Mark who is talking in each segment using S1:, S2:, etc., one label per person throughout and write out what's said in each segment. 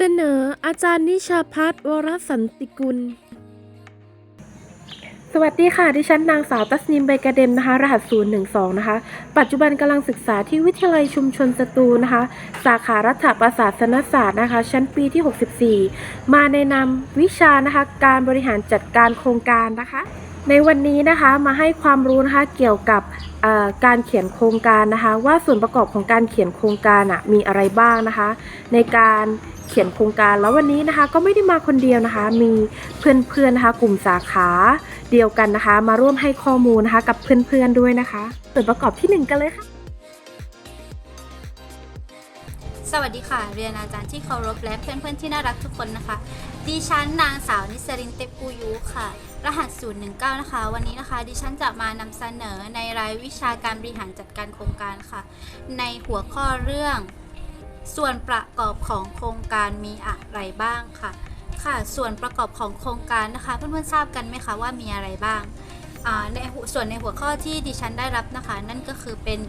S1: เสนออาจารย์นิชาพัฒน์วรสันติกุล สวัสดีค่ะ ดิฉันนางสาวตัสนิมใบกระเด็มนะคะ รหัส 012 นะคะ ปัจจุบันกำลังศึกษาที่วิทยาลัยชุมชนสตูนะคะ สาขารัฐประศาสนศาสตร์นะคะ ชั้นปีที่ 64 มาในนามวิชานะคะ การบริหารจัดการโครงการนะคะ ในวันนี้นะคะมาให้ความรู้นะคะเกี่ยวกับการเขียนโครงการนะคะ ว่าส่วนประกอบของการเขียนโครงการอะมีอะไรบ้างนะคะ ในการเขียนโครงการแล้ววันนี้นะคะก็ไม่ได้มาคนเดียวนะคะ มีเพื่อนๆนะคะ กลุ่มสาขาเดียวกันนะคะ มาร่วมให้ข้อมูลนะคะ กับเพื่อนๆด้วยนะคะ ส่วนประกอบที่หนึ่งกันเลยค่ะ
S2: สวัสดีค่ะ เรียนอาจารย์ที่เคารพและเพื่อนๆที่น่ารักทุกคนนะคะดิฉันนางสาวนิสรินเตปูยุค่ะ รหัส 019 นะคะ วันนี้นะคะดิฉันจะมานำเสนอในรายวิชาการบริหารจัดการโครงการค่ะ ในหัวข้อเรื่อง ส่วนประกอบของโครงการมีอะไรบ้างค่ะ ค่ะ ส่วนประกอบของโครงการนะคะ เพื่อนๆทราบกันไหมคะว่ามีอะไรบ้างอ่าในหัวส่วนในหัวข้อที่ดิฉันได้รับนะคะ นั่นก็คือเป็น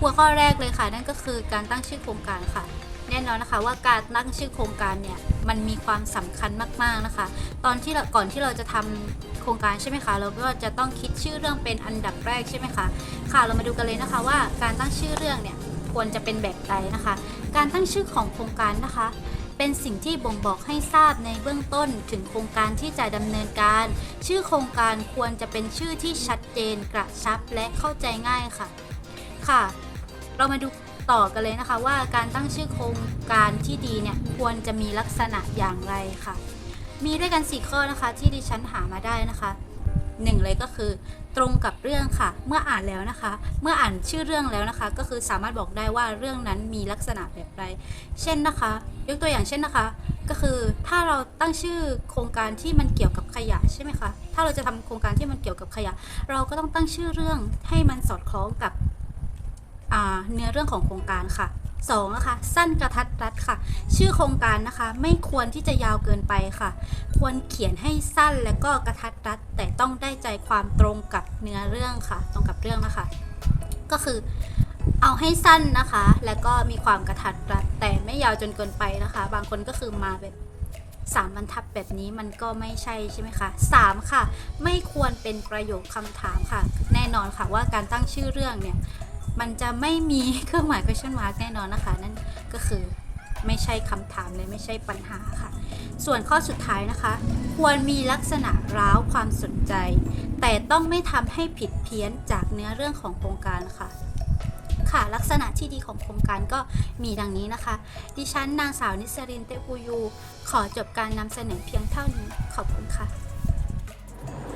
S2: หัวข้อแรกเลยค่ะ นั่นก็คือการตั้งชื่อโครงการค่ะ แน่นอนนะคะว่าการตั้งชื่อโครงการเนี่ย มันมีความสำคัญมากๆนะคะ ตอนที่เราก่อนที่เราจะทำโครงการใช่ไหมคะ เราก็จะต้องคิดชื่อเรื่องเป็นอันดับแรกใช่ไหมคะ ค่ะ เรามาดูกันเลยนะคะว่าการตั้งชื่อเรื่องเนี่ยควรจะเป็นแบบใดนะคะ การตั้งชื่อของโครงการนะคะ เป็นสิ่งที่บ่งบอกให้ทราบในเบื้องต้นถึงโครงการที่จะดำเนินการ ชื่อโครงการควรจะเป็นชื่อที่ชัดเจน กระชับและเข้าใจง่ายค่ะ ค่ะ เรามาดู ต่อกันเลยนะคะ ว่าการตั้งชื่อโครงการที่ดีเนี่ยควรจะมีลักษณะอย่างไรค่ะ มีด้วยกัน 4 ข้อนะคะ ที่ดิฉันหามาได้นะคะหนึ่งเลยก็คือตรงกับเรื่องค่ะ เมื่ออ่านแล้วนะคะ เมื่ออ่านชื่อเรื่องแล้วนะคะ ก็คือสามารถบอกได้ว่าเรื่องนั้นมีลักษณะแบบใดเช่นนะคะ ยกตัวอย่างเช่นนะคะ ก็คือถ้าเราตั้งชื่อโครงการที่มันเกี่ยวกับขยะใช่ไหมคะถ้าเราจะทำโครงการที่มันเกี่ยวกับขยะ เราก็ต้องตั้งชื่อเรื่องให้มันสอดคล้องกับ เนื้อเรื่องของโครงการค่ะ2นะคะสั้นกระทัดรัดค่ะ ชื่อโครงการนะคะ ไม่ควรที่จะยาวเกินไปค่ะ ควรเขียนให้สั้นและก็กระทัดรัด แต่ต้องได้ใจความตรงกับเนื้อเรื่องค่ะ ตรงกับเรื่องนะคะ ก็คือเอาให้สั้นนะคะ แล้วก็มีความกระทัดรัด แต่ไม่ยาวจนเกินไปนะคะ บางคนก็คือมาแบบสามบรรทัดแบบนี้มันก็ไม่ใช่ใช่ไหมคะสามค่ะ ไม่ควรเป็นประโยคคำถามค่ะ แน่นอนค่ะว่าการตั้งชื่อเรื่องเนี่ย มันจะไม่มีเครื่องหมาย question mark แน่นอนนะคะ นั่นก็คือไม่ใช่คำถามเลยไม่ใช่ปัญหาค่ะ ส่วนข้อสุดท้ายนะคะ ควรมีลักษณะร้าวความสนใจ แต่ต้องไม่ทำให้ผิดเพี้ยนจากเนื้อเรื่องของโครงการค่ะค่ะลักษณะที่ดีของโครงการก็มีดังนี้นะคะ ดิฉันนางสาวนิสรินเตปูยู ขอจบการนำเสนอเพียงเท่านี้ ขอบคุณค่ะ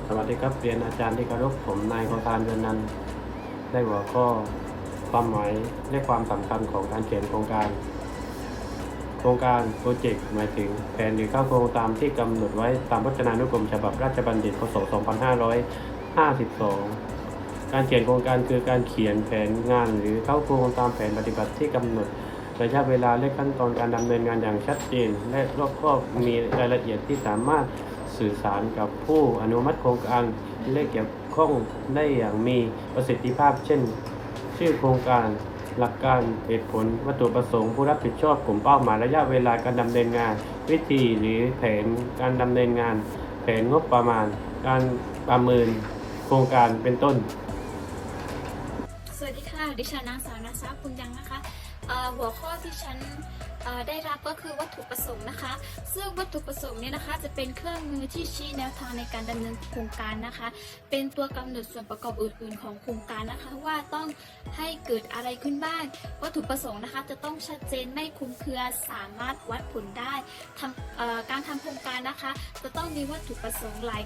S3: สวัสดีครับเรียนอาจารย์ที่เคารพผมนายโคตานเดือนนันได้หัวข้อ ความหมายและความสำคัญของการเขียนโครงการ โครงการโปรเจกต์หมายถึงแผนหรือข้าโครงตามที่กำหนดไว้ตามพจนานุกรมฉบับราชบัณฑิตพศ 2552 การเขียนโครงการคือการเขียนแผนงานหรือเข้าโครงตามแผนปฏิบัติที่กำหนดระยะเวลาและขั้นตอนการดำเนินงานอย่างชัดเจน และรอบคอบมีรายละเอียดที่สามารถสื่อสารกับผู้อนุมัติโครงการและเกี่ยวข้องได้อย่างมีประสิทธิภาพเช่น ชื่อโครงการหลักการเหตุผลวัตถุประสงค์ผู้รับผิดชอบกลุ่มเป้าหมายระยะเวลาการดำเนินงาน วิธีหรือแผนการดำเนินงาน แผนงบประมาณ การประเมินโครงการเป็นต้น
S4: สวัสดีค่ะ ดิฉันนางสาวนัสาคุณยังนะคะหัวข้อที่ฉัน ได้รับก็คือวัตถุประสงค์นะคะ ซึ่งวัตถุประสงค์เนี่ยนะคะจะเป็นเครื่องมือที่ชี้แนวทางในการดำเนินโครงการนะคะ เป็นตัวกำหนดส่วนประกอบอื่น ๆ ของโครงการนะคะ ว่าต้องให้เกิดอะไรขึ้นบ้าง วัตถุประสงค์นะคะ จะต้องชัดเจนไม่คลุมเครือสามารถวัดผลได้ทำการทำโครงการนะคะ จะต้องมีวัตถุประสงค์หลาย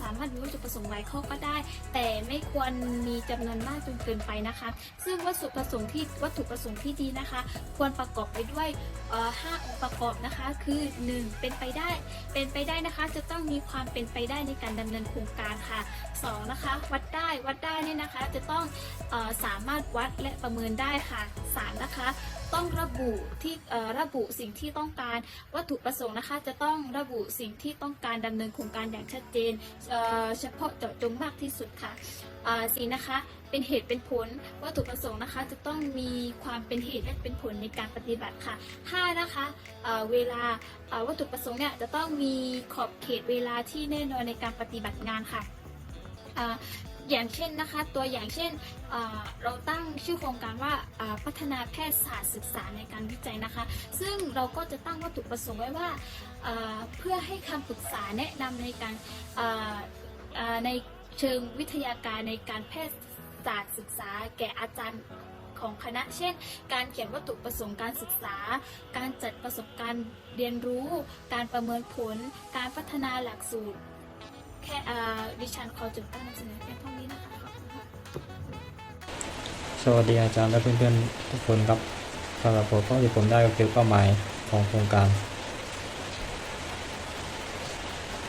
S4: สามารถมีวัตถุประสงค์หลายข้อก็ได้ แต่ไม่ควรมีจำนวนมากจนเกินไปนะคะ ซึ่งวัตถุประสงค์ที่วัตถุประสงค์ที่ดีนะคะ ควรประกอบไปด้วยห้าองค์ประกอบนะคะ คือ 1. เป็นไปได้ เป็นไปได้นะคะ จะต้องมีความเป็นไปได้ในการดำเนินโครงการค่ะ 2. นะคะ วัดได้ วัดได้เนี่ยนะคะ จะต้องอสามารถวัดและประเมินได้ค่ะ 3. นะคะ ต้องระบุที่ระบุสิ่งที่ต้องการวัตถุประสงค์นะคะ จะต้องระบุสิ่งที่ต้องการดำเนินโครงการอย่างชัดเจนเฉพาะเจาะจงมากที่สุดค่ะสี่นะคะเป็นเหตุเป็นผลวัตถุประสงค์นะคะ จะต้องมีความเป็นเหตุและเป็นผลในการปฏิบัติค่ะห้านะคะเเวลาวัตถุประสงค์เนี่ยจะต้องมีขอบเขตเวลาที่แน่นอนในการปฏิบัติงานค่ะ อย่างเช่นนะคะ ตัวอย่างเช่นเราตั้งชื่อโครงการว่าพัฒนาแพทยศาสตร์ศึกษาในการวิจัยนะคะ ซึ่งเราก็จะตั้งวัตถุประสงค์ไว้ว่าเพื่อให้คำปรึกษาแนะนำในการในเชิงวิทยาการในการแพทยศาสตร์ศึกษาแก่อาจารย์ของคณะเช่น การเขียนวัตถุประสงค์การศึกษา การจัดประสบการณ์เรียนรู้ การประเมินผล การพัฒนาหลักสูตร แค่ดิฉันขอจบการนำเสนอเพียงเท่านี้
S5: สวัสดีอาจารย์และเพื่อนๆทุกคนครับสำหรับหัวข้อที่ผมได้ก็คือเป้าหมายของโครงการ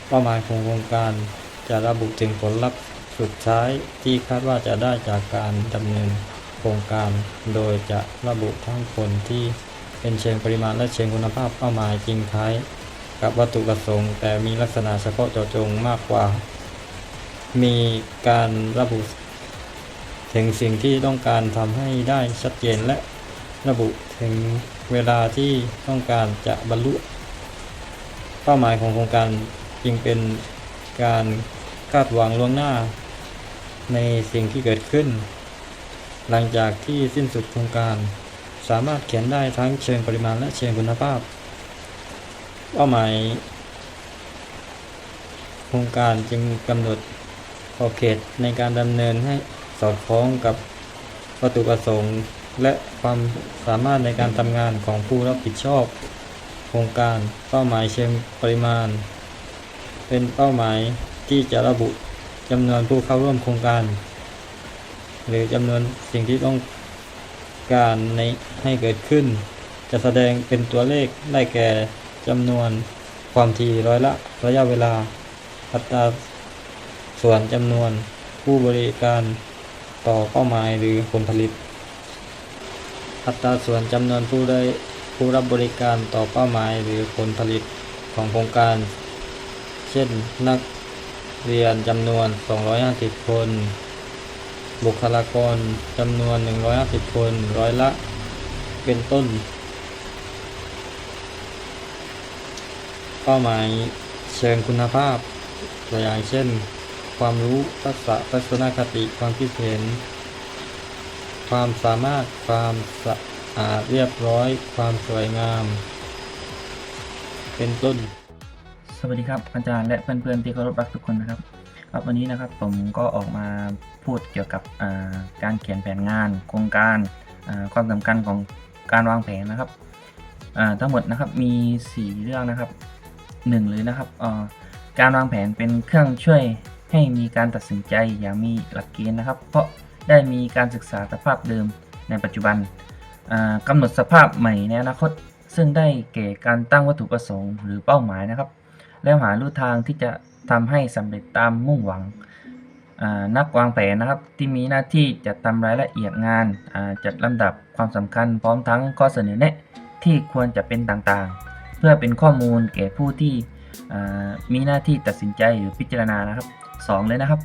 S5: เป้าหมายของโครงการจะระบุถึงผลลัพธ์สุดท้ายที่คาดว่าจะได้จากการดำเนินโครงการ โดยจะระบุทั้งผลที่เป็นเชิงปริมาณและเชิงคุณภาพเป้าหมายจริงคล้าย กับวัตถุประสงค์ แต่มีลักษณะเฉพาะเจาะจงมากกว่า มีการระบุ ถึงสิ่งที่ต้องการทำให้ได้ชัดเจนและระบุถึงเวลาที่ต้องการจะบรรลุ เป้าหมายของโครงการจึงเป็นการคาดหวังล่วงหน้า ในสิ่งที่เกิดขึ้น หลังจากที่สิ้นสุดโครงการ สามารถเขียนได้ทั้งเชิงปริมาณและเชิงคุณภาพ เป้าหมาย โครงการจึงกำหนดขอบเขตในการดำเนินให้ สอดคล้องกับวัตถุประสงค์และความสามารถในการทำงานของผู้รับผิดชอบ โครงการเป้าหมายเชิงปริมาณ เป็นเป้าหมายที่จะระบุจำนวนผู้เข้าร่วมโครงการ หรือจำนวนสิ่งที่ต้องการในให้เกิดขึ้น จะแสดงเป็นตัวเลขได้แก่จำนวนความถี่ร้อยละระยะเวลา อัตราส่วนจำนวนผู้บริการ ต่อเป้าหมายหรือผลผลิต อัตราส่วนจำนวนผู้ได้ผู้รับบริการต่อเป้าหมายหรือผลผลิตของโครงการ เช่นนักเรียนจำนวน 250 คน บุคลากรจำนวน 150 คน ร้อยละ เป็นต้น เป้าหมายเชิงคุณภาพตัวอย่างเช่น ความรู้ทักษะทัศนคติ ความคิดเห็น ความสามารถ ความสะอาดเรียบร้อย ความสวยงาม เป็นต้น
S6: สวัสดีครับ อาจารย์และเพื่อนๆที่เคารพรักทุกคนนะครับ ครับวันนี้นะครับผมก็ออกมาพูดเกี่ยวกับการเขียนแผนงาน โครงการความสำคัญของการวางแผนนะครับทั้งหมดนะครับมี 4 เรื่องนะครับหนึ่งเลยนะครับการวางแผนเป็นเครื่องช่วย ให้มีการตัดสินใจอย่างมีหลักเกณฑ์นะครับ เพราะได้มีการศึกษาสภาพเดิมในปัจจุบันอ่ากำหนดสภาพใหม่ในอนาคต ซึ่งได้แก่การตั้งวัตถุประสงค์หรือเป้าหมายนะครับ แล้วหาลู่ทางที่จะทำให้สำเร็จตามมุ่งหวังนักวางแผนนะครับ ที่มีหน้าที่จัดทำรายละเอียดงานาจัดลำดับความสำคัญพร้อมทั้งข้อเสนอแนะที่ควรจะเป็นต่างๆ เพื่อเป็นข้อมูลแก่ผู้ที่มีหน้าที่ตัดสินใจหรือพิจารณานะครับ สองเลยนะครับ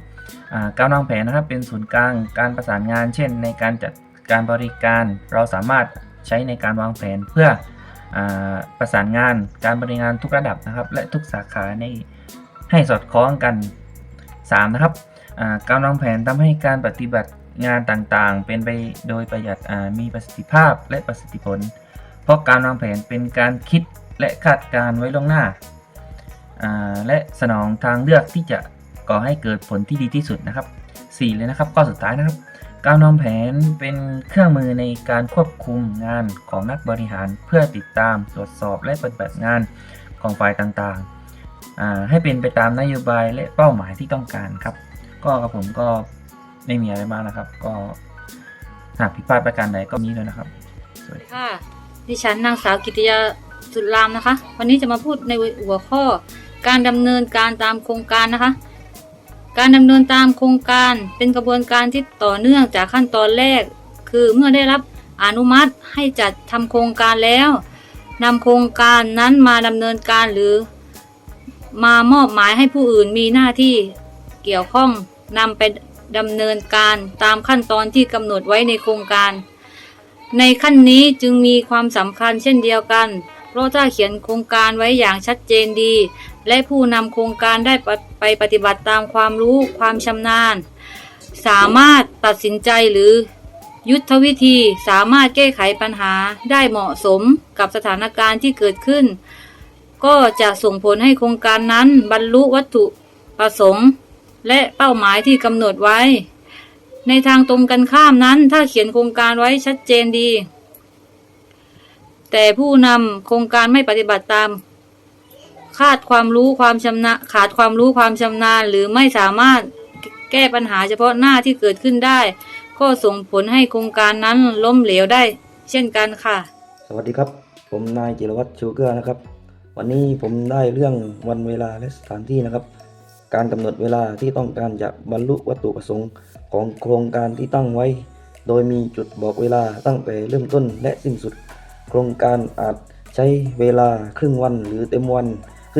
S6: การวางแผนนะครับเป็นศูนย์กลางการประสานงาน เช่น ในการจัดการบริการเราสามารถใช้ในการวางแผนเพื่ออประสานงานการบริงานทุกระดับนะครับ และทุกสาขาในให้สอดคล้องกัน 3. นะครับการวางแผนทำให้การปฏิบัติงานต่างๆ เป็นไปโดยประหยัดมีประสิทธิภาพและประสิทธิผล เพราะการวางแผนเป็นการคิดและคาดการณ์ไว้ล่วงหน้า และสนองทางเลือกที่จะ ก่อให้เกิดผลที่ดีที่สุดนะครับ 4 เลยนะครับข้อสุดท้ายนะครับ การวางแผนเป็นเครื่องมือในการควบคุมงานของนักบริหารเพื่อติดตามตรวจสอบและปฏิบัติงานของฝ่ายต่างๆอ่าให้เป็นไปตามนโยบายและเป้าหมายที่ต้องการครับ ก็กับผมก็ไม่มีอะไรมากนะครับ ก็หากผิดพลาดประการใดก็มีเลยนะครับ สวัสดี
S7: ค่ะ ดิฉันนางสาวกิติยาสุดรามนะคะ วันนี้จะมาพูดในหัวข้อการดำเนินการตามโครงการนะคะ การดำเนินตามโครงการเป็นกระบวนการที่ต่อเนื่องจากขั้นตอนแรก คือเมื่อได้รับอนุมัติให้จัดทำโครงการแล้วนำโครงการนั้นมาดำเนินการหรือ มามอบหมายให้ผู้อื่นมีหน้าที่เกี่ยวข้องนำไปดำเนินการตามขั้นตอนที่กำหนดไว้ในโครงการ ในขั้นนี้จึงมีความสำคัญเช่นเดียวกัน เพราะถ้าเขียนโครงการไว้อย่างชัดเจนดี และผู้นำโครงการได้ไปปฏิบัติตามความรู้ความชำนาญ สามารถตัดสินใจหรือยุทธวิธีสามารถแก้ไขปัญหาได้เหมาะสมกับสถานการณ์ที่เกิดขึ้น ก็จะส่งผลให้โครงการนั้นบรรลุวัตถุประสงค์ และเป้าหมายที่กำหนดไว้ ในทางตรงกันข้ามนั้น ถ้าเขียนโครงการไว้ชัดเจนดี แต่ผู้นำโครงการไม่ปฏิบัติตาม ขาดความรู้ความชำนาญขาดความรู้ความชำนาญ หรือไม่สามารถแก้ปัญหาเฉพาะหน้าที่เกิดขึ้นได้ ก็ส่งผลให้โครงการนั้นล้มเหลวได้ เช่นกันค่ะ
S8: สวัสดีครับ ผมนายจิรวัตรชูเกลือนะครับ วันนี้ผมได้เรื่องวันเวลาและสถานที่นะครับ การกำหนดเวลาที่ต้องการจะบรรลุวัตถุประสงค์ของโครงการที่ตั้งไว้ โดยมีจุดบอกเวลาตั้งแต่เริ่มต้นและสิ้นสุด โครงการอาจใช้เวลาครึ่งวันหรือเต็มวัน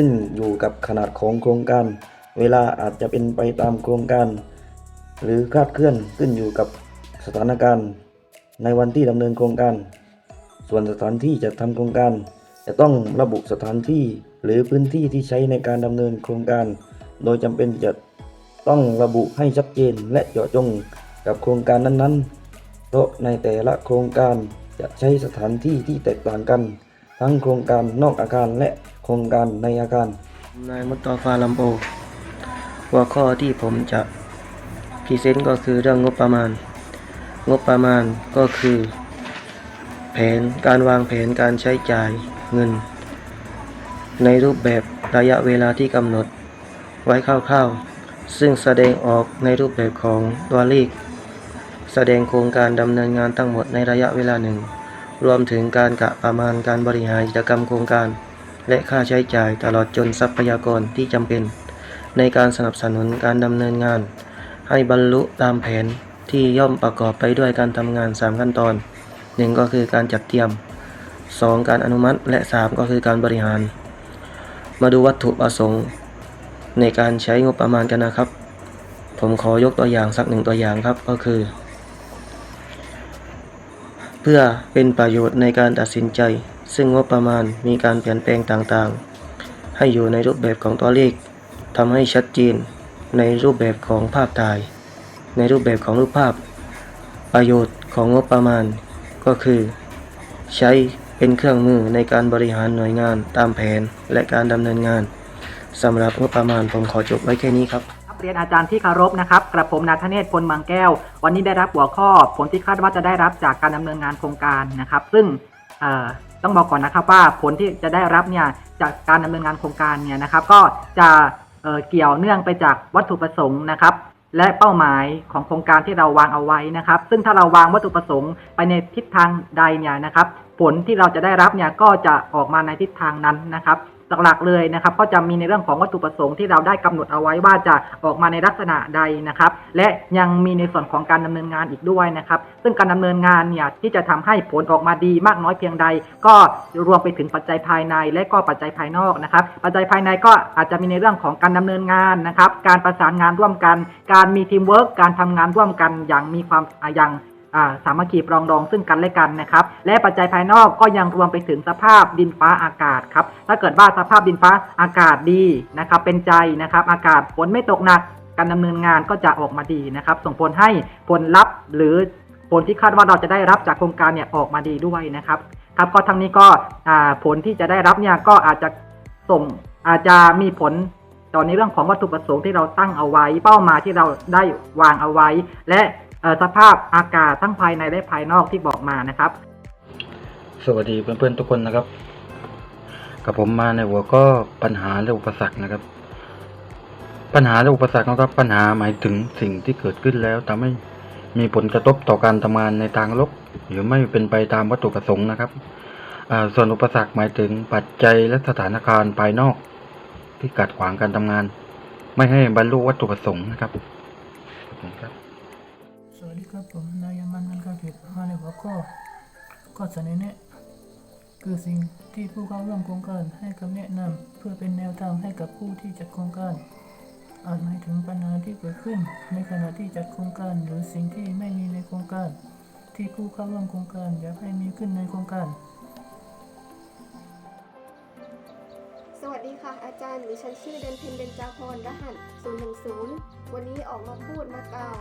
S8: ขึ้นอยู่กับขนาดของโครงการ เวลาอาจจะเป็นไปตามโครงการ หรือคลาดเคลื่อนขึ้นอยู่กับสถานการณ์ ในวันที่ดำเนินโครงการ ส่วนสถานที่จัดทำโครงการ จะต้องระบุสถานที่หรือพื้นที่ที่ใช้ในการดำเนินโครงการ โดยจำเป็นจะต้องระบุให้ชัดเจนและเจาะจงกับโครงการนั้นๆ เพราะในแต่ละโครงการจะใช้สถานที่ที่แตกต่างกัน ทั้งโครงการนอกอาคารและโครงการในอาคาร นายมุตตอฟาลัมโปหัวข้อที่ผมจะพรีเซนต์ก็คือเรื่องงบประมาณ งบประมาณก็คือ แผนการวางแผนการใช้จ่ายเงิน ในรูปแบบระยะเวลาที่กำหนดไว้คร่าวๆ ซึ่งแสดงออกในรูปแบบของตัวเลข แสดงโครงการดำเนินงานทั้งหมดในระยะเวลาหนึ่ง รวมถึงการกะประมาณการบริหารกิจกรรมโครงการ และค่าใช้จ่ายตลอดจนทรัพยากรที่จำเป็น ในการสนับสนุนการดำเนินงาน ให้บรรลุตามแผนที่ย่อมประกอบไปด้วยการทำงาน 3 ขั้นตอน 1 ก็คือการจัดเตรียม 2 การอนุมัติและ 3 ก็คือการบริหาร มาดูวัตถุประสงค์ ในการใช้งบประมาณกันนะครับ ผมขอยกตัวอย่างสักหนึ่งตัวอย่างครับก็คือ เพื่อเป็นประโยชน์ในการตัดสินใจ ซึ่งงบประมาณมีการเปลี่ยนแปลงต่างๆ ให้อยู่ในรูปแบบของตัวเลขทำให้ชัดเจนในรูปแบบของภาพถ่าย ในรูปแบบของรูปภาพ ประโยชน์ของงบประมาณ ก็คือ ใช้เป็นเครื่องมือในการบริหารหน่วยงานตามแผนและการดำเนินงานสำหรับงบประมาณผมขอจบไว้แค่นี้ครับ
S9: ครับ เรียนอาจารย์ที่คารพนะครับ กระผมนาทเนศพลมืองแก้ว วันนี้ได้รับหัวข้อผลที่คาดว่าจะได้รับจากการดำเนินงานโครงการนะครับ ซึ่งต้องบอกก่อนนะครับว่าผลที่จะได้รับเนี่ยจากการดำเนินงานโครงการเนี่ยนะครับ ก็จะเเกี่ยวเนื่องไปจากวัตถุประสงค์นะครับ และเป้าหมายของโครงการที่เราวางเอาไว้นะครับ ซึ่งถ้าเราวางวัตถุประสงค์ไปในทิศทางใดเนี่ยนะครับ ผลที่เราจะได้รับเนี่ยก็จะออกมาในทิศทางนั้นนะครับ หลักๆเลยนะครับ ก็จะมีในเรื่องของวัตถุประสงค์ที่เราได้กำหนดเอาไว้ว่าจะออกมาในลักษณะใดนะครับ และยังมีในส่วนของการดำเนินงานอีกด้วยนะครับ ซึ่งการดำเนินงานเนี่ยที่จะทำให้ผลออกมาดีมากน้อยเพียงใด ก็รวมไปถึงปัจจัยภายใน และก็ปัจจัยภายนอกนะครับ ปัจจัยภายในก็อาจจะมีในเรื่องของการดำเนินงานนะครับ การประสานงานร่วมกัน การมีทีมเวิร์กการทำงานร่วมกันอย่างมีความอย่าง สามัคคีปรองดองซึ่งกันและกันนะครับ และปัจจัยภายนอกก็ยังรวมไปถึงสภาพดินฟ้าอากาศครับ ถ้าเกิดว่าสภาพดินฟ้าอากาศดีนะครับ เป็นใจนะครับ อากาศฝนไม่ตกหนัก การดำเนินงานก็จะออกมาดีนะครับ ส่งผลให้ผลลัพธ์หรือผลที่คาดว่าเราจะได้รับจากโครงการเนี่ยออกมาดีด้วยนะครับ ครับก็ทั้งนี้ก็ผลที่จะได้รับเนี่ยก็อาจจะส่งอาจจะมีผลต่อในเรื่องของวัตถุประสงค์ที่เราตั้งเอาไว้ เป้าหมายที่เราได้วางเอาไว้ และ สภาพอากาศทั้งภายในและภายนอกที่บอกมานะครับ
S8: สวัสดีเพื่อนๆทุกคนนะครับ กับผมมาในหัวก็ปัญหาและอุปสรรคนะครับ ปัญหาและอุปสรรคนะครับปัญหาหมายถึงสิ่งที่เกิดขึ้นแล้วทำให้มีผลกระทบต่อการทำงานในทางลบหรือไม่เป็นไปตามวัตถุประสงค์นะครับส่วนอุปสรรคหมายถึงปัจจัยและสถานการณ์ภายนอก ที่กัดขวางการทำงาน ไม่ให้บรรลุวัตถุประสงค์นะครับ ข้อ
S10: เสนอแนะคือสิ่งที่ผู้เข้าร่วมโครงการให้คำแนะนำเพื่อเป็นแนวทางให้กับผู้ที่จัดโครงการ อาจหมายถึงปัญหาที่เกิดขึ้นในขณะที่จัดโครงการ หรือสิ่งที่ไม่มีในโครงการ
S5: ที่ผู้เข้าร่วมโครงการอยากให้มีขึ้นในโครงการ
S10: สวัสดีค่ะอาจารย์ดิฉันชื่อเดนเพนเบญจาพรรหัส 010 วันนี้ออกมาพูดมากล่าว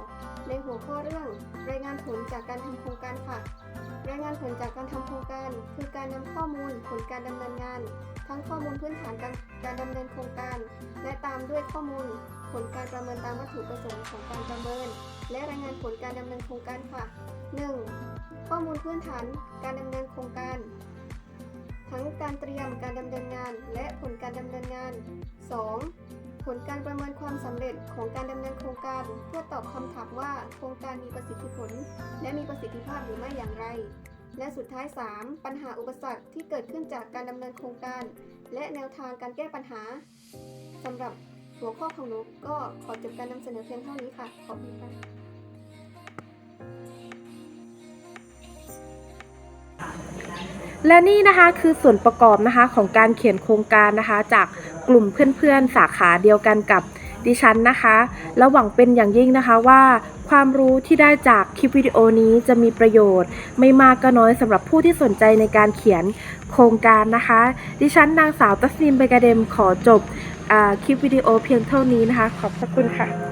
S10: ในหัวข้อเรื่องรายงานผลจากการทำโครงการค่ะ รายงานผลจากการทำโครงการ คือการนำข้อมูลผลการดำเนินงาน ทั้งข้อมูลพื้นฐานการการดำเนินโครงการ และตามด้วยข้อมูล ผลการประเมินตามวัตถุประสงค์ของการประเมิน และรายงานผลการดำเนินโครงการค่ะ 1. ข้อมูลพื้นฐานการดำเนินโครงการ ทั้งการเตรียมการดำเนินงาน และผลการดำเนินงาน 2. ผลการประเมินความสำเร็จของการดำเนินโครงการ เพื่อตอบคำถามว่าโครงการมีประสิทธิผล และมีประสิทธิภาพหรือไม่อย่างไร และสุดท้าย 3. ปัญหาอุปสรรคที่เกิดขึ้นจากการดำเนินโครงการ และแนวทางการแก้ปัญหาสำหรับหัวข้อของหนูก็ขอจบการนำเสนอเพียงเท่านี้ค่ะ ขอบคุณค่ะและนี่นะคะคือส่วนประกอบนะคะของการเขียนโครงการนะคะจาก กลุ่มเพื่อนๆ สาขาเดียวกันกับดิฉันนะคะและหวังเป็นอย่างยิ่งนะคะว่าความรู้ที่ได้จากคลิปวิดีโอนี้จะมีประโยชน์ ไม่มากก็น้อยสำหรับผู้ที่สนใจในการเขียนโครงการนะคะ ดิฉันนางสาวตัสนิมเบกาเดมขอจบอคลิปวิดีโอเพียงเท่านี้นะคะ ขอบพระคุณค่ะ